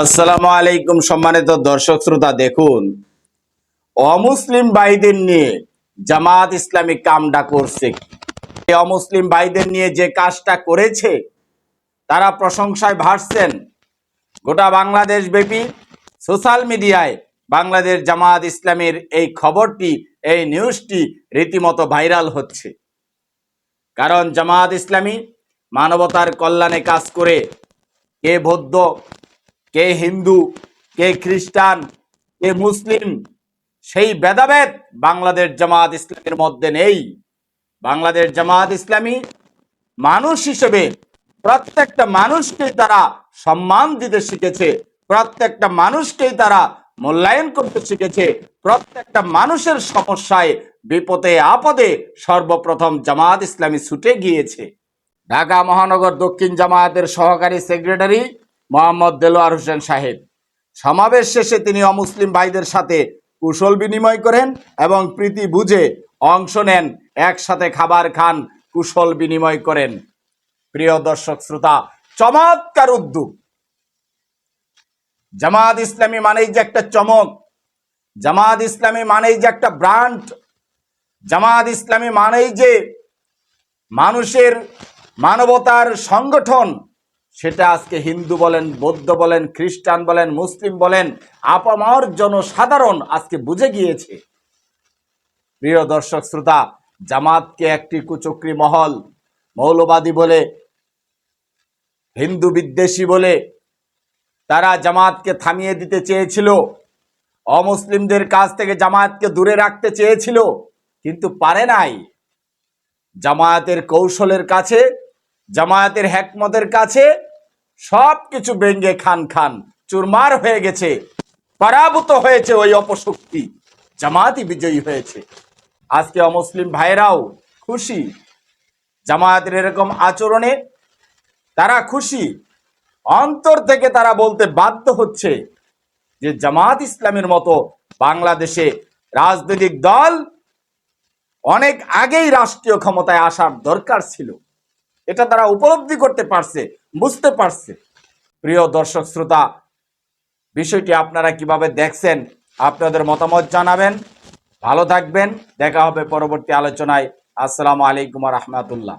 আসসালামু আলাইকুম সম্মানিত দর্শক শ্রোতা, দেখুন, অমুসলিম ভাইদের নিয়ে জামাত ইসলামী কামডা করছে। অমুসলিম ভাইদের নিয়ে যে কাজটা করেছে, তারা প্রশংসায় ভাসছেন। গোটা বাংলাদেশ ব্যাপী সোশ্যাল মিডিয়ায় বাংলাদেশ জামাত ইসলামের এই খবরটি, এই নিউজটি রীতিমতো ভাইরাল হচ্ছে। কারণ জামাত ইসলামী মানবতার কল্যাণে কাজ করে, কে বৌদ্ধ কে হিন্দু, কে খ্রিস্টান, কে মুসলিম, সেই ভেদাভেদ বাংলাদেশ জামাত ইসলামের মধ্যে নেই। বাংলাদেশ জামাত ইসলামী মানুষ হিসেবে প্রত্যেকটা মানুষকেই তারা সম্মান দিতে শিখেছে, প্রত্যেকটা মানুষকেই তারা মূল্যায়ন করতে শিখেছে, প্রত্যেকটা মানুষের সমস্যায় বিপদে, আপদে সর্বপ্রথম জামাত ইসলামী ছুটে গিয়েছে। ঢাকা মহানগর দক্ষিণ জামায়াতের সহকারী সেক্রেটারি মোহাম্মদ দেলোয়ার হোসেন সাহেব। সমাবেশ শেষে তিনি অমুসলিম ভাইদের সাথে কুশল বিনিময় করেন এবং প্রীতি বুঝে অংশ নেন, একসাথে খাবার খান, কুশল বিনিময় করেন। প্রিয় দর্শক শ্রোতা, চমৎকার উদ্যোগ। জামাত ইসলামী মানেই যে একটা চমক জামাত ইসলামী মানেই যে একটা ব্রান্ড জামাত ইসলামী মানেই যে মানুষের মানবতার সংগঠন সেটা আজকে হিন্দু বলেন, বৌদ্ধ বলেন, খ্রিস্টান বলেন, মুসলিম বলেন, আপামর জনসাধারণ আজকে বুঝে গিয়েছে। প্রিয় দর্শক, শ্রোতা, জামাতকে একটি কুচক্রি মহল, মৌলবাদী বলে, হিন্দু বিদ্বেষী বলে তারা জামাতকে থামিয়ে দিতে চেয়েছিল। অমুসলিমদের কাছ থেকে জামায়াতকে দূরে রাখতে চেয়েছিল, কিন্তু পারে নাই। জামায়াতের কৌশলের কাছে জামায়াতের হ্যাকমতের কাছে সব কিছু ব্যঙ্গে খান খান, চুরমার হয়ে গেছে, পরাভূত হয়েছে ওই অপশক্তি, জামায়াতই বিজয়ী হয়েছে। আজকে অমুসলিম ভাইরাও খুশি, জামায়াতের এরকম আচরণে তারা খুশি, অন্তর থেকে তারা বলতে বাধ্য হচ্ছে যে জামাত ইসলামের মতো বাংলাদেশে রাজনৈতিক দল অনেক আগেই রাষ্ট্রীয় ক্ষমতায় আসার দরকার ছিল। এটা তারা উপলব্ধি করতে পারছে, বুঝতে পারছে। প্রিয় দর্শক শ্রোতা, বিষয়টি আপনারা কীভাবে দেখছেন, আপনাদের মতামত জানাবেন। ভালো থাকবেন, দেখা হবে পরবর্তী আলোচনায়। আসসালামু আলাইকুম রহমতুল্লাহ।